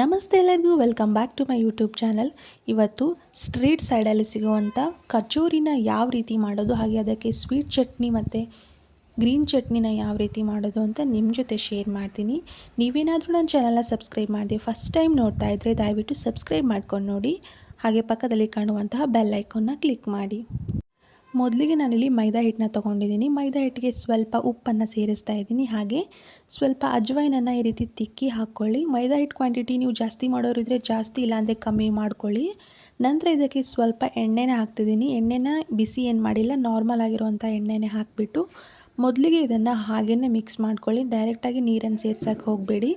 ನಮಸ್ತೆ ಎಲ್ಲರಿಗೂ welcome back to my YouTube channel ಇವತ್ತು ಸ್ಟ್ರೀಟ್ ಸೈಡಲ್ಲಿ ಸಿಗುವಂಥ ಕಚೋರಿನ ಯಾವ ರೀತಿ ಮಾಡೋದು, ಹಾಗೆ ಅದಕ್ಕೆ ಸ್ವೀಟ್ ಚಟ್ನಿ ಮತ್ತು ಗ್ರೀನ್ ಚಟ್ನಿನ ಯಾವ ರೀತಿ ಮಾಡೋದು ಅಂತ ನಿಮ್ಮ ಜೊತೆ ಶೇರ್ ಮಾಡ್ತೀನಿ. ನೀವೇನಾದರೂ ನನ್ನ ಚಾನಲ್ನ ಸಬ್ಸ್ಕ್ರೈಬ್ ಮಾಡಿದೆ ಫಸ್ಟ್ ಟೈಮ್ ನೋಡ್ತಾ ಇದ್ದರೆ ದಯವಿಟ್ಟು ಸಬ್ಸ್ಕ್ರೈಬ್ ಮಾಡ್ಕೊಂಡು ನೋಡಿ. ಹಾಗೆ ಪಕ್ಕದಲ್ಲಿ ಕಾಣುವಂತಹ ಬೆಲ್ ಐಕಾನ್ನ ಕ್ಲಿಕ್ ಮಾಡಿ. ಮೊದಲಿಗೆ ನಾನಿಲ್ಲಿ ಮೈದಾ ಹಿಟ್ಟನ್ನ ತೊಗೊಂಡಿದ್ದೀನಿ. ಮೈದಾ ಹಿಟ್ಟಿಗೆ ಸ್ವಲ್ಪ ಉಪ್ಪನ್ನು ಸೇರಿಸ್ತಾ ಇದ್ದೀನಿ. ಹಾಗೆ ಸ್ವಲ್ಪ ಅಜ್ವೈನನ್ನು ಈ ರೀತಿ ತಿಕ್ಕಿ ಹಾಕ್ಕೊಳ್ಳಿ ಮೈದಾ ಹಿಟ್ಟು ಕ್ವಾಂಟಿಟಿ ನೀವು ಜಾಸ್ತಿ ಮಾಡೋರಿದ್ರೆ ಜಾಸ್ತಿ ಇಲ್ಲಾಂದರೆ ಕಮ್ಮಿ ಮಾಡ್ಕೊಳ್ಳಿ. ನಂತರ ಇದಕ್ಕೆ ಸ್ವಲ್ಪ ಎಣ್ಣೆನೇ ಹಾಕ್ತಿದ್ದೀನಿ. ಎಣ್ಣೆನ ಬಿಸಿ ಏನು ಮಾಡಿಲ್ಲ ನಾರ್ಮಲ್ ಆಗಿರುವಂಥ ಎಣ್ಣೆನೇ ಹಾಕಿಬಿಟ್ಟು ಮೊದಲಿಗೆ ಇದನ್ನು ಹಾಗೇ ಮಿಕ್ಸ್ ಮಾಡ್ಕೊಳ್ಳಿ. ಡೈರೆಕ್ಟಾಗಿ ನೀರನ್ನು ಸೇರ್ಸೋಕ್ಕೆ ಹೋಗಬೇಡಿ.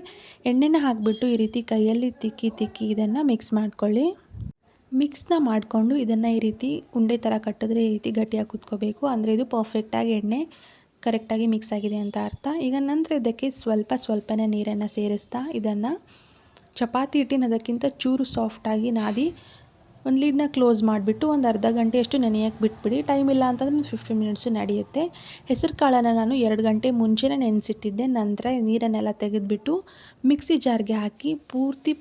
ಎಣ್ಣೆನ ಹಾಕಿಬಿಟ್ಟು ಈ ರೀತಿ ಕೈಯಲ್ಲಿ ತಿಕ್ಕಿ ತಿಕ್ಕಿ ಇದನ್ನು ಮಿಕ್ಸ್ ಮಾಡ್ಕೊಳ್ಳಿ. ಮಿಕ್ಸ್ನ ಮಾಡಿಕೊಂಡು ಇದನ್ನು ಈ ರೀತಿ ಉಂಡೆ ಥರ ಕಟ್ಟಿದ್ರೆ ಈ ರೀತಿ ಗಟ್ಟಿಯಾಗಿ ಕುತ್ಕೋಬೇಕು. ಅಂದರೆ ಇದು ಪರ್ಫೆಕ್ಟಾಗಿ ಎಣ್ಣೆ ಕರೆಕ್ಟಾಗಿ ಮಿಕ್ಸ್ ಆಗಿದೆ ಅಂತ ಅರ್ಥ. ಈಗ ನಂತರ ಇದಕ್ಕೆ ಸ್ವಲ್ಪ ಸ್ವಲ್ಪನೇ ನೀರನ್ನು ಸೇರಿಸ್ತಾ ಇದನ್ನು ಚಪಾತಿ ಹಿಟ್ಟಿನ ಅದಕ್ಕಿಂತ ಚೂರು ಸಾಫ್ಟಾಗಿ ನಾದಿ ಒಂದು ಲೀಡ್ನ ಕ್ಲೋಸ್ ಮಾಡಿಬಿಟ್ಟು ಒಂದು ಅರ್ಧ ಗಂಟೆಯಷ್ಟು ನೆನೆಯೋಕ್ಕೆ ಬಿಟ್ಬಿಡಿ. ಟೈಮ್ ಇಲ್ಲ ಅಂತಂದ್ರೆ ಒಂದು ಫಿಫ್ಟೀನ್ ಮಿನಿಟ್ಸು ನಡೆಯುತ್ತೆ. ಹೆಸರು ಕಾಳನ್ನು ನಾನು ಎರಡು ಗಂಟೆ ಮುಂಚೆನೇ ನೆನೆಸಿಟ್ಟಿದ್ದೆ. ನಂತರ ನೀರನ್ನೆಲ್ಲ ತೆಗೆದುಬಿಟ್ಟು ಮಿಕ್ಸಿ ಜಾರ್ಗೆ ಹಾಕಿ ಪೂರ್ತಿ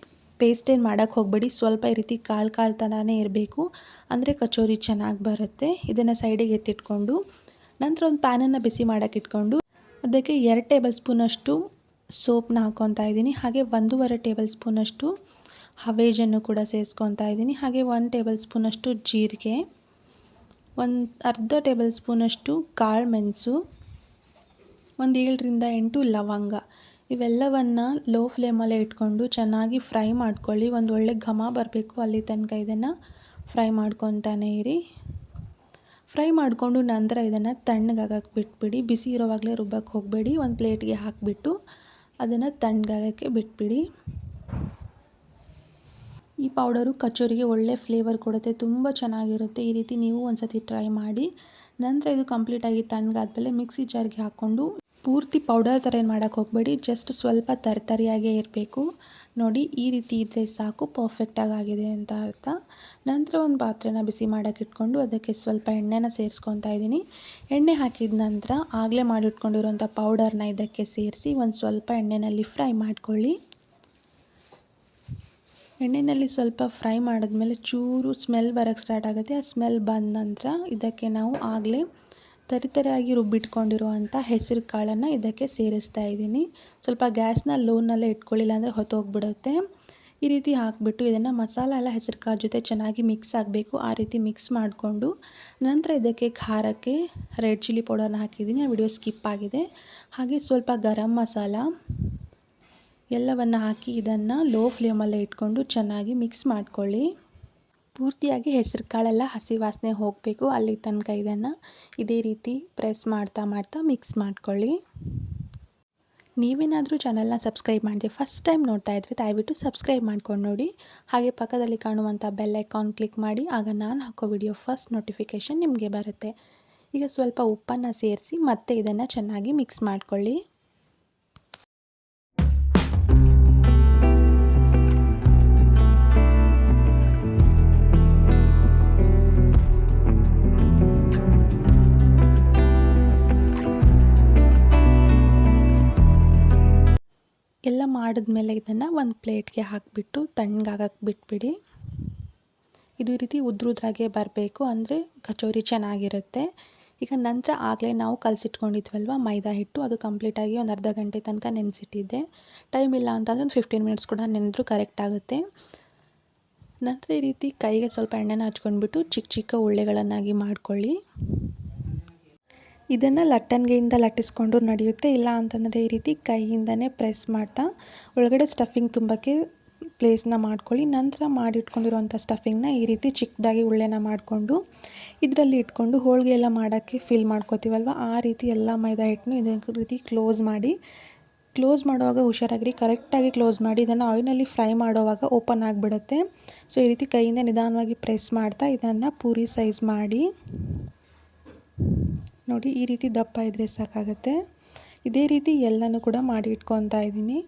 ಪೇಸ್ಟ್ ಏನು ಮಾಡೋಕ್ಕೆ ಹೋಗಬೇಡಿ. ಸ್ವಲ್ಪ ಈ ರೀತಿ ಕಾಳು ಕಾಳು ಥರನೇ ಇರಬೇಕು. ಅಂದರೆ ಕಚೋರಿ ಚೆನ್ನಾಗಿ ಬರುತ್ತೆ. ಇದನ್ನು ಸೈಡಿಗೆ ಎತ್ತಿಟ್ಕೊಂಡು ನಂತರ ಒಂದು ಪ್ಯಾನನ್ನು ಬಿಸಿ ಮಾಡೋಕ್ಕೆ ಇಟ್ಕೊಂಡು ಅದಕ್ಕೆ ಎರಡು ಟೇಬಲ್ ಸ್ಪೂನಷ್ಟು ಸೋಪ್ನ ಹಾಕ್ಕೊತಾ ಇದ್ದೀನಿ. ಹಾಗೆ ಒಂದೂವರೆ ಟೇಬಲ್ ಸ್ಪೂನಷ್ಟು ಹವೇಜನ್ನು ಕೂಡ ಸೇರಿಸ್ಕೊತಾ ಇದ್ದೀನಿ. ಹಾಗೆ ಒಂದು ಟೇಬಲ್ ಸ್ಪೂನಷ್ಟು ಜೀರಿಗೆ, ಒಂದು ಅರ್ಧ ಟೇಬಲ್ ಸ್ಪೂನಷ್ಟು ಕಾಳು ಮೆಣಸು, ಒಂದು ಏಳರಿಂದ ಎಂಟು ಲವಂಗ. ಇವೆಲ್ಲವನ್ನು ಲೋ ಫ್ಲೇಮಲ್ಲೇ ಇಟ್ಕೊಂಡು ಚೆನ್ನಾಗಿ ಫ್ರೈ ಮಾಡ್ಕೊಳ್ಳಿ. ಒಂದು ಒಳ್ಳೆ ಘಮ ಬರಬೇಕು ಅಲ್ಲಿ ತನಕ ಇದನ್ನು ಫ್ರೈ ಮಾಡ್ಕೊತಾನೆ ಇರಿ. ಫ್ರೈ ಮಾಡಿಕೊಂಡು ನಂತರ ಇದನ್ನು ತಣ್ಣಗಾಗಕ್ಕೆ ಬಿಟ್ಬಿಡಿ. ಬಿಸಿ ಇರೋವಾಗಲೇ ರುಬ್ಬಕ್ಕೆ ಹೋಗಬೇಡಿ. ಒಂದು ಪ್ಲೇಟ್ಗೆ ಹಾಕಿಬಿಟ್ಟು ಅದನ್ನು ತಣ್ಣಗಾಗಕ್ಕೆ ಬಿಟ್ಬಿಡಿ. ಈ ಪೌಡರು ಕಚೋರಿಗೆ ಒಳ್ಳೆ ಫ್ಲೇವರ್ ಕೊಡುತ್ತೆ. ತುಂಬ ಚೆನ್ನಾಗಿರುತ್ತೆ. ಈ ರೀತಿ ನೀವು ಒಂದು ಸತಿ ಟ್ರೈ ಮಾಡಿ. ನಂತರ ಇದು ಕಂಪ್ಲೀಟಾಗಿ ತಣ್ಣಗಾದ್ಮೇಲೆ ಮಿಕ್ಸಿ ಜಾರ್ಗೆ ಹಾಕ್ಕೊಂಡು ಪೂರ್ತಿ ಪೌಡರ್ ಥರ ಏನು ಮಾಡೋಕ್ಕೆ ಹೋಗಬೇಡಿ ಜಸ್ಟ್ ಸ್ವಲ್ಪ ತರ್ತರಿಯಾಗೇ ಇರಬೇಕು. ನೋಡಿ, ಈ ರೀತಿ ಇದ್ದರೆ ಸಾಕು ಪರ್ಫೆಕ್ಟಾಗಿ ಆಗಿದೆ ಅಂತ ಅರ್ಥ. ನಂತರ ಒಂದು ಪಾತ್ರೆನ ಬಿಸಿ ಮಾಡೋಕ್ಕೆ ಇಟ್ಕೊಂಡು ಅದಕ್ಕೆ ಸ್ವಲ್ಪ ಎಣ್ಣೆನ ಸೇರಿಸ್ಕೊತಾ ಇದ್ದೀನಿ. ಎಣ್ಣೆ ಹಾಕಿದ ನಂತರ ಆಗಲೇ ಮಾಡಿಟ್ಕೊಂಡಿರೋಂಥ ಪೌಡರ್ನ ಇದಕ್ಕೆ ಸೇರಿಸಿ ಒಂದು ಸ್ವಲ್ಪ ಎಣ್ಣೆಯಲ್ಲಿ ಫ್ರೈ ಮಾಡ್ಕೊಳ್ಳಿ. ಎಣ್ಣೆಯಲ್ಲಿ ಸ್ವಲ್ಪ ಫ್ರೈ ಮಾಡಿದ್ಮೇಲೆ ಚೂರು ಸ್ಮೆಲ್ ಬರೋಕ್ಕೆ ಸ್ಟಾರ್ಟ್ ಆಗುತ್ತೆ. ಆ ಸ್ಮೆಲ್ ಬಂದ ನಂತರ ಇದಕ್ಕೆ ನಾವು ಆಗಲೇ ತರಿತರಿಯಾಗಿ ರುಬ್ಬಿಟ್ಕೊಂಡಿರುವಂಥ ಹೆಸರು ಕಾಳನ್ನು ಇದಕ್ಕೆ ಸೇರಿಸ್ತಾ ಇದ್ದೀನಿ. ಸ್ವಲ್ಪ ಗ್ಯಾಸ್ನ ಲೋನಲ್ಲೇ ಇಟ್ಕೊಳ್ಳಿಲ್ಲ ಅಂದರೆ ಹೊತ್ತೋಗ್ಬಿಡುತ್ತೆ. ಈ ರೀತಿ ಹಾಕಿಬಿಟ್ಟು ಇದನ್ನು ಮಸಾಲ ಎಲ್ಲ ಹೆಸರು ಕಾಳು ಜೊತೆ ಚೆನ್ನಾಗಿ ಮಿಕ್ಸ್ ಆಗಬೇಕು. ಆ ರೀತಿ ಮಿಕ್ಸ್ ಮಾಡಿಕೊಂಡು ನಂತರ ಇದಕ್ಕೆ ಖಾರಕ್ಕೆ ರೆಡ್ ಚಿಲ್ಲಿ ಪೌಡರ್ನ ಹಾಕಿದ್ದೀನಿ. ಆ ವಿಡಿಯೋ ಸ್ಕಿಪ್ ಆಗಿದೆ. ಹಾಗೆ ಸ್ವಲ್ಪ ಗರಂ ಮಸಾಲ ಎಲ್ಲವನ್ನು ಹಾಕಿ ಇದನ್ನು ಲೋ ಫ್ಲೇಮಲ್ಲೇ ಇಟ್ಕೊಂಡು ಚೆನ್ನಾಗಿ ಮಿಕ್ಸ್ ಮಾಡ್ಕೊಳ್ಳಿ. ಪೂರ್ತಿಯಾಗಿ ಹೆಸರು ಕಾಳೆಲ್ಲ ಹಸಿ ವಾಸನೆ ಹೋಗಬೇಕು. ಅಲ್ಲಿ ತನಕ ಇದನ್ನು ಇದೇ ರೀತಿ ಪ್ರೆಸ್ ಮಾಡ್ತಾ ಮಾಡ್ತಾ ಮಿಕ್ಸ್ ಮಾಡ್ಕೊಳ್ಳಿ. ನೀವೇನಾದರೂ ಚಾನಲ್ನ ಸಬ್ಸ್ಕ್ರೈಬ್ ಮಾಡಿದೆ ಫಸ್ಟ್ ಟೈಮ್ ನೋಡ್ತಾ ಇದ್ದರೆ ದಯವಿಟ್ಟು ಸಬ್ಸ್ಕ್ರೈಬ್ ಮಾಡ್ಕೊಂಡು ನೋಡಿ. ಹಾಗೆ ಪಕ್ಕದಲ್ಲಿ ಕಾಣುವಂಥ ಬೆಲ್ ಐಕಾನ್ ಕ್ಲಿಕ್ ಮಾಡಿ. ಆಗ ನಾನು ಹಾಕೋ ವಿಡಿಯೋ ಫಸ್ಟ್ ನೋಟಿಫಿಕೇಷನ್ ನಿಮಗೆ ಬರುತ್ತೆ. ಈಗ ಸ್ವಲ್ಪ ಉಪ್ಪನ್ನು ಸೇರಿಸಿ ಮತ್ತೆ ಇದನ್ನು ಚೆನ್ನಾಗಿ ಮಿಕ್ಸ್ ಮಾಡ್ಕೊಳ್ಳಿ. ಮಾಡಿದ್ಮೇಲೆ ಇದನ್ನು ಒಂದು ಪ್ಲೇಟ್ಗೆ ಹಾಕಿಬಿಟ್ಟು ತಣ್ಣಗಾಗಕ್ಕೆ ಬಿಟ್ಬಿಡಿ. ಇದು ರೀತಿ ಉದ್ರುದ್ರಾಗೆ ಬರಬೇಕು, ಅಂದರೆ ಕಚೋರಿ ಚೆನ್ನಾಗಿರುತ್ತೆ. ಈಗ ನಂತರ ಆಗಲೇ ನಾವು ಕಲಸಿಟ್ಕೊಂಡಿದ್ವಲ್ವ, ಮೈದಾ ಹಿಟ್ಟು, ಅದು ಕಂಪ್ಲೀಟಾಗಿ ಒಂದು ಅರ್ಧ ಗಂಟೆ ತನಕ ನೆನೆಸಿಟ್ಟಿದ್ದೆ. ಟೈಮ್ ಇಲ್ಲ ಅಂತಂದ್ರೆ ಒಂದು ಫಿಫ್ಟೀನ್ ಮಿನಿಟ್ಸ್ ಕೂಡ ನೆನೆದ್ರೂ ಕರೆಕ್ಟ್ ಆಗುತ್ತೆ. ನಂತರ ಈ ರೀತಿ ಕೈಗೆ ಸ್ವಲ್ಪ ಎಣ್ಣೆನ ಹಚ್ಕೊಂಡ್ಬಿಟ್ಟು ಚಿಕ್ಕ ಚಿಕ್ಕ ಉಳ್ಳೆಗಳನ್ನಾಗಿ ಮಾಡ್ಕೊಳ್ಳಿ. ಇದನ್ನು ಲಟ್ಟಣಿಗೆಯಿಂದ ಲಟ್ಟಿಸ್ಕೊಂಡು ನಡೆಯುತ್ತೆ. ಇಲ್ಲ ಅಂತಂದರೆ ಈ ರೀತಿ ಕೈಯಿಂದನೇ ಪ್ರೆಸ್ ಮಾಡ್ತಾ ಒಳಗಡೆ ಸ್ಟಫಿಂಗ್ ತುಂಬಕ್ಕೆ ಪ್ಲೇಸ್ನ ಮಾಡ್ಕೊಳ್ಳಿ. ನಂತರ ಮಾಡಿಟ್ಕೊಂಡಿರುವಂಥ ಸ್ಟಫಿಂಗ್ನ ಈ ರೀತಿ ಚಿಕ್ಕದಾಗಿ ಉಳ್ಳೆನ ಮಾಡಿಕೊಂಡು ಇದರಲ್ಲಿ ಇಟ್ಕೊಂಡು ಹೋಳಿಗೆ ಎಲ್ಲ ಮಾಡೋಕ್ಕೆ ಫಿಲ್ ಮಾಡ್ಕೋತೀವಲ್ವ? ಆ ರೀತಿ ಎಲ್ಲ ಮೈದಾ ಹಿಟ್ಟನ್ನು ಇದೇ ರೀತಿ ಕ್ಲೋಸ್ ಮಾಡಿ ಕ್ಲೋಸ್ ಮಾಡುವಾಗ ಹುಷಾರಾಗಿರಿ. ಕರೆಕ್ಟಾಗಿ ಕ್ಲೋಸ್ ಮಾಡಿ ಇದನ್ನು ಆಯಿಲಲ್ಲಿ ಫ್ರೈ ಮಾಡುವಾಗ ಓಪನ್ ಆಗಿಬಿಡುತ್ತೆ. ಸೊ ಈ ರೀತಿ ಕೈಯಿಂದ ನಿಧಾನವಾಗಿ ಪ್ರೆಸ್ ಮಾಡ್ತಾ ಇದನ್ನು ಪೂರಿ ಸೈಜ್ ಮಾಡಿ. ನೋಡಿ ಈ ರೀತಿ ದಪ್ಪ ಇದ್ದರೆ ಸಾಕಾಗುತ್ತೆ. ಇದೇ ರೀತಿ ಎಲ್ಲನೂ ಕೂಡ ಮಾಡಿ ಇಟ್ಕೊತಾ ಇದ್ದೀನಿ.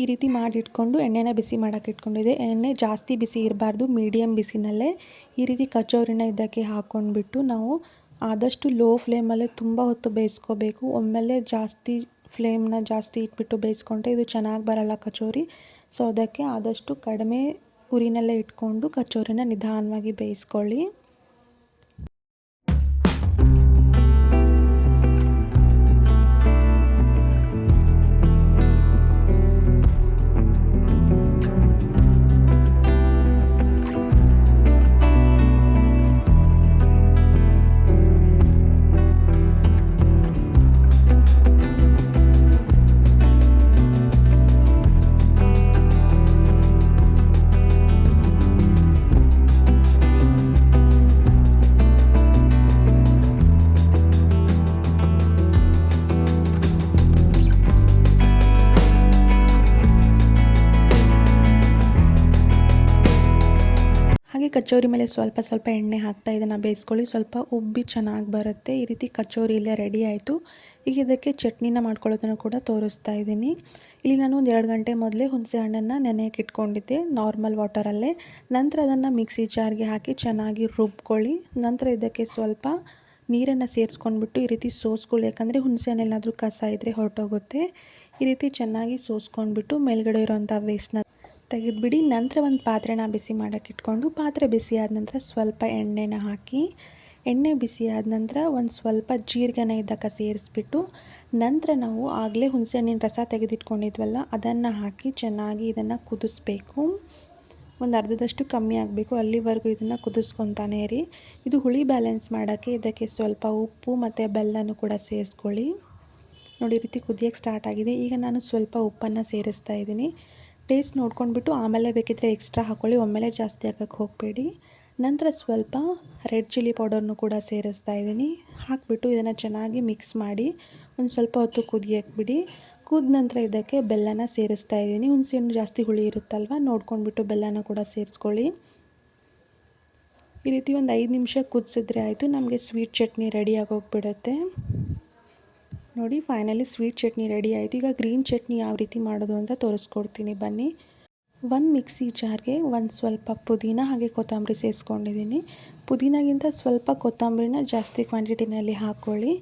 ಈ ರೀತಿ ಮಾಡಿಟ್ಕೊಂಡು ಎಣ್ಣೆನ ಬಿಸಿ ಮಾಡೋಕೆ ಇಟ್ಕೊಂಡಿದೆ ಎಣ್ಣೆ ಜಾಸ್ತಿ ಬಿಸಿ ಇರಬಾರ್ದು ಮೀಡಿಯಮ್ ಬಿಸಿನಲ್ಲೇ. ಈ ರೀತಿ ಕಚೋರಿನ ಇದಕ್ಕೆ ಹಾಕ್ಕೊಂಡ್ಬಿಟ್ಟು ನಾವು ಆದಷ್ಟು ಲೋ ಫ್ಲೇಮಲ್ಲೇ ತುಂಬ ಹೊತ್ತು ಬೇಯಿಸ್ಕೋಬೇಕು. ಒಮ್ಮೆಲೆ ಜಾಸ್ತಿ ಫ್ಲೇಮ್ನ ಜಾಸ್ತಿ ಇಟ್ಬಿಟ್ಟು ಬೇಯಿಸ್ಕೊಂಡ್ರೆ ಇದು ಚೆನ್ನಾಗಿ ಬರಲ್ಲ ಕಚೋರಿ. ಸೊ ಅದಕ್ಕೆ ಆದಷ್ಟು ಕಡಿಮೆ ಉರಿನಲ್ಲೇ ಇಟ್ಕೊಂಡು ಕಚೋರಿನ ನಿಧಾನವಾಗಿ ಬೇಯಿಸ್ಕೊಳ್ಳಿ. ಹಾಗೆ ಕಚೋರಿ ಮೇಲೆ ಸ್ವಲ್ಪ ಸ್ವಲ್ಪ ಎಣ್ಣೆ ಹಾಕ್ತಾ ಇದನ್ನು ಬೇಯಿಸ್ಕೊಳ್ಳಿ. ಸ್ವಲ್ಪ ಉಬ್ಬಿ ಚೆನ್ನಾಗಿ ಬರುತ್ತೆ. ಈ ರೀತಿ ಕಚೋರಿ ಇಲ್ಲೇ ರೆಡಿ ಆಯಿತು. ಈಗ ಇದಕ್ಕೆ ಚಟ್ನಿನ ಮಾಡ್ಕೊಳ್ಳೋದನ್ನು ಕೂಡ ತೋರಿಸ್ತಾ ಇದ್ದೀನಿ. ಇಲ್ಲಿ ನಾನು ಒಂದು ಎರಡು ಗಂಟೆ ಮೊದಲೇ ಹುಣಸೆ ಹಣ್ಣನ್ನು ನೆನೆಯಕ್ಕೆ ಇಟ್ಕೊಂಡಿದ್ದೆ, ನಾರ್ಮಲ್ ವಾಟರಲ್ಲೇ ನಂತರ ಅದನ್ನು ಮಿಕ್ಸಿ ಜಾರ್ಗೆ ಹಾಕಿ ಚೆನ್ನಾಗಿ ರುಬ್ಕೊಳ್ಳಿ. ನಂತರ ಇದಕ್ಕೆ ಸ್ವಲ್ಪ ನೀರನ್ನು ಸೇರಿಸ್ಕೊಂಡ್ಬಿಟ್ಟು ಈ ರೀತಿ ಸೋಸ್ಕೊಳ್ಳಿ. ಯಾಕಂದರೆ ಹುಣಸೆ ಹಣ್ಣೆಲ್ಲಾದರೂ ಕಸ ಇದ್ದರೆ ಹೊರಟೋಗುತ್ತೆ. ಈ ರೀತಿ ಚೆನ್ನಾಗಿ ಸೋಸ್ಕೊಂಡ್ಬಿಟ್ಟು ಮೇಲ್ಗಡೆ ಇರೋಂಥ ವೇಸ್ಟ್ನ ತೆಗೆದುಬಿಡಿ. ನಂತರ ಒಂದು ಪಾತ್ರೆನ ಬಿಸಿ ಮಾಡೋಕ್ಕೆ ಇಟ್ಕೊಂಡು, ಪಾತ್ರೆ ಬಿಸಿ ಆದ ನಂತರ ಸ್ವಲ್ಪ ಎಣ್ಣೆನ ಹಾಕಿ, ಎಣ್ಣೆ ಬಿಸಿ ಆದ ನಂತರ ಒಂದು ಸ್ವಲ್ಪ ಜೀರಿಗೆನ ಇದ್ದಕ್ಕೆ ಸೇರಿಸ್ಬಿಟ್ಟು, ನಂತರ ನಾವು ಆಗಲೇ ಹುಣಸೆಹಣ್ಣಿನ ರಸ ತೆಗೆದಿಟ್ಕೊಂಡಿದ್ವಲ್ಲ, ಅದನ್ನು ಹಾಕಿ ಚೆನ್ನಾಗಿ ಇದನ್ನು ಕುದಿಸ್ಬೇಕು. ಒಂದು ಅರ್ಧದಷ್ಟು ಕಮ್ಮಿ ಆಗಬೇಕು. ಅಲ್ಲಿವರೆಗೂ ಇದನ್ನು ಕುದಿಸ್ಕೊತಾನೆ ಇರಿ. ಇದು ಹುಳಿ ಬ್ಯಾಲೆನ್ಸ್ ಮಾಡೋಕ್ಕೆ ಇದಕ್ಕೆ ಸ್ವಲ್ಪ ಉಪ್ಪು ಮತ್ತು ಬೆಲ್ಲನೂ ಕೂಡ ಸೇರಿಸ್ಕೊಳ್ಳಿ. ನೋಡಿ ರೀತಿ ಕುದಿಯೋಕ್ಕೆ ಸ್ಟಾರ್ಟ್ ಆಗಿದೆ. ಈಗ ನಾನು ಸ್ವಲ್ಪ ಉಪ್ಪನ್ನು ಸೇರಿಸ್ತಾ ಇದ್ದೀನಿ. ಟೇಸ್ಟ್ ನೋಡ್ಕೊಂಡ್ಬಿಟ್ಟು ಆಮೇಲೆ ಬೇಕಿದ್ದರೆ ಎಕ್ಸ್ಟ್ರಾ ಹಾಕ್ಕೊಳ್ಳಿ ಒಮ್ಮೆಲೆ ಜಾಸ್ತಿ ಹಾಕೋಕ್ಕೆ ಹೋಗಬೇಡಿ. ನಂತರ ಸ್ವಲ್ಪ ರೆಡ್ ಚಿಲ್ಲಿ ಪೌಡರ್ನು ಕೂಡ ಸೇರಿಸ್ತಾ ಇದ್ದೀನಿ. ಹಾಕಿಬಿಟ್ಟು ಇದನ್ನು ಚೆನ್ನಾಗಿ ಮಿಕ್ಸ್ ಮಾಡಿ ಒಂದು ಸ್ವಲ್ಪ ಹೊತ್ತು ಕುದಿಯಕ್ಕೆ ಬಿಡಿ ಕುದ ನಂತರ ಇದಕ್ಕೆ ಬೆಲ್ಲನ ಸೇರಿಸ್ತಾ ಇದ್ದೀನಿ. ಹುಣಸೆ ಹಣ್ಣು ಜಾಸ್ತಿ ಹುಳಿ ಇರುತ್ತಲ್ವ, ನೋಡ್ಕೊಂಡ್ಬಿಟ್ಟು ಬೆಲ್ಲನ ಕೂಡ ಸೇರಿಸ್ಕೊಳ್ಳಿ. ಈ ರೀತಿ ಒಂದು ಐದು ನಿಮಿಷ ಕುದಿಸಿದ್ರೆ ಆಯಿತು, ನಮಗೆ ಸ್ವೀಟ್ ಚಟ್ನಿ ರೆಡಿ ಆಗೋಗ್ಬಿಡುತ್ತೆ. ನೋಡಿ ಫೈನಲಿ ಸ್ವೀಟ್ ಚಟ್ನಿ ರೆಡಿ ಆಯಿತು. ಈಗ ಗ್ರೀನ್ ಚಟ್ನಿ ಯಾವ ರೀತಿ ಮಾಡೋದು ಅಂತ ತೋರಿಸ್ಕೊಡ್ತೀನಿ. ಬನ್ನಿ. ಒಂದು ಮಿಕ್ಸಿ ಜಾರ್ಗೆ ಒಂದು ಸ್ವಲ್ಪ ಪುದೀನ ಹಾಗೆ ಕೊತ್ತಂಬರಿ ಸೇರಿಸ್ಕೊಂಡಿದ್ದೀನಿ ಪುದೀನಾಗಿಂತ ಸ್ವಲ್ಪ ಕೊತ್ತಂಬರಿನ ಜಾಸ್ತಿ ಕ್ವಾಂಟಿಟಿನಲ್ಲಿ ಹಾಕ್ಕೊಳ್ಳಿ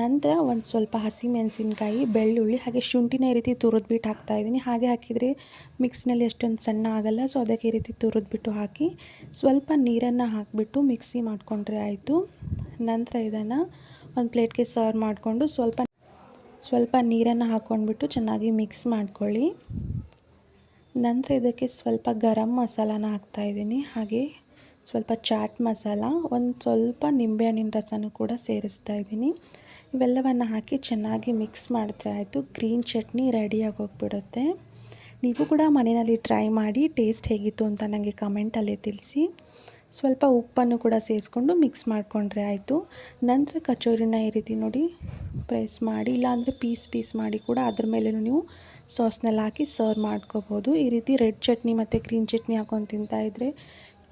ನಂತರ ಒಂದು ಸ್ವಲ್ಪ ಹಸಿಮೆಣಸಿನ್ಕಾಯಿ, ಬೆಳ್ಳುಳ್ಳಿ ಹಾಗೆ ಶುಂಠಿನ ಈ ರೀತಿ ತುರಿದ್ಬಿಟ್ಟು ಹಾಕ್ತಾಯಿದ್ದೀನಿ ಹಾಗೆ ಹಾಕಿದರೆ ಮಿಕ್ಸಿನಲ್ಲಿ ಅಷ್ಟೊಂದು ಸಣ್ಣ ಆಗಲ್ಲ ಸೊ ಅದಕ್ಕೆ ಈ ರೀತಿ ತುರಿದ್ಬಿಟ್ಟು ಹಾಕಿ ಸ್ವಲ್ಪ ನೀರನ್ನು ಹಾಕಿಬಿಟ್ಟು ಮಿಕ್ಸಿ ಮಾಡಿಕೊಂಡ್ರೆ ಆಯಿತು. ನಂತರ ಇದನ್ನು ಒಂದು ಪ್ಲೇಟ್ಗೆ ಸರ್ವ್ ಮಾಡಿಕೊಂಡು ಸ್ವಲ್ಪ ಸ್ವಲ್ಪ ನೀರನ್ನು ಹಾಕ್ಕೊಂಡ್ಬಿಟ್ಟು ಚೆನ್ನಾಗಿ ಮಿಕ್ಸ್ ಮಾಡ್ಕೊಳ್ಳಿ. ನಂತರ ಇದಕ್ಕೆ ಸ್ವಲ್ಪ ಗರಂ ಮಸಾಲಾನ ಹಾಕ್ತಾಯಿದ್ದೀನಿ ಹಾಗೆ ಸ್ವಲ್ಪ ಚಾಟ್ ಮಸಾಲ, ಒಂದು ಸ್ವಲ್ಪ ನಿಂಬೆಹಣ್ಣಿನ ರಸನೂ ಕೂಡ ಸೇರಿಸ್ತಾ ಇದ್ದೀನಿ. ಇವೆಲ್ಲವನ್ನು ಹಾಕಿ ಚೆನ್ನಾಗಿ ಮಿಕ್ಸ್ ಮಾಡಿದ್ರೆ ಆಯಿತು. ಗ್ರೀನ್ ಚಟ್ನಿ ರೆಡಿಯಾಗಿ ಹೋಗ್ಬಿಡುತ್ತೆ ನೀವು ಕೂಡ ಮನೆಯಲ್ಲಿ ಟ್ರೈ ಮಾಡಿ ಟೇಸ್ಟ್ ಹೇಗಿತ್ತು ಅಂತ ನನಗೆ ಕಮೆಂಟಲ್ಲಿ ತಿಳಿಸಿ. ಸ್ವಲ್ಪ ಉಪ್ಪನ್ನು ಕೂಡ ಸೇರಿಸ್ಕೊಂಡು ಮಿಕ್ಸ್ ಮಾಡಿಕೊಂಡ್ರೆ ಆಯಿತು. ನಂತರ ಕಚೋರಿನ ಈ ರೀತಿ ನೋಡಿ ಪ್ರೆಸ್ ಮಾಡಿ, ಇಲ್ಲಾಂದರೆ ಪೀಸ್ ಪೀಸ್ ಮಾಡಿ ಕೂಡ ಅದ್ರ ಮೇಲೆ ನೀವು ಸಾಸ್ನಲ್ಲಿ ಹಾಕಿ ಸರ್ವ್ ಮಾಡ್ಕೋಬೋದು. ಈ ರೀತಿ ರೆಡ್ ಚಟ್ನಿ ಮತ್ತು ಗ್ರೀನ್ ಚಟ್ನಿ ಹಾಕೊಂಡು ತಿಂತಾಯಿದ್ರೆ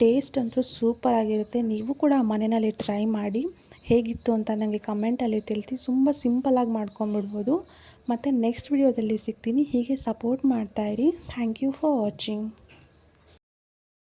ಟೇಸ್ಟ್ ಅಂತೂ ಸೂಪರಾಗಿರುತ್ತೆ ನೀವು ಕೂಡ ಮನೆಯಲ್ಲಿ ಟ್ರೈ ಮಾಡಿ ಹೇಗಿತ್ತು ಅಂತ ನನಗೆ ಕಮೆಂಟಲ್ಲಿ ತಿಳಿಸಿ. ತುಂಬ ಸಿಂಪಲಾಗಿ ಮಾಡ್ಕೊಂಬಿಡ್ಬೋದು ಮತ್ತು ನೆಕ್ಸ್ಟ್ ವಿಡಿಯೋದಲ್ಲಿ ಸಿಗ್ತೀನಿ. ಹೀಗೆ ಸಪೋರ್ಟ್ ಮಾಡ್ತಾಯಿರಿ ಥ್ಯಾಂಕ್ ಯು ಫಾರ್ ವಾಚಿಂಗ್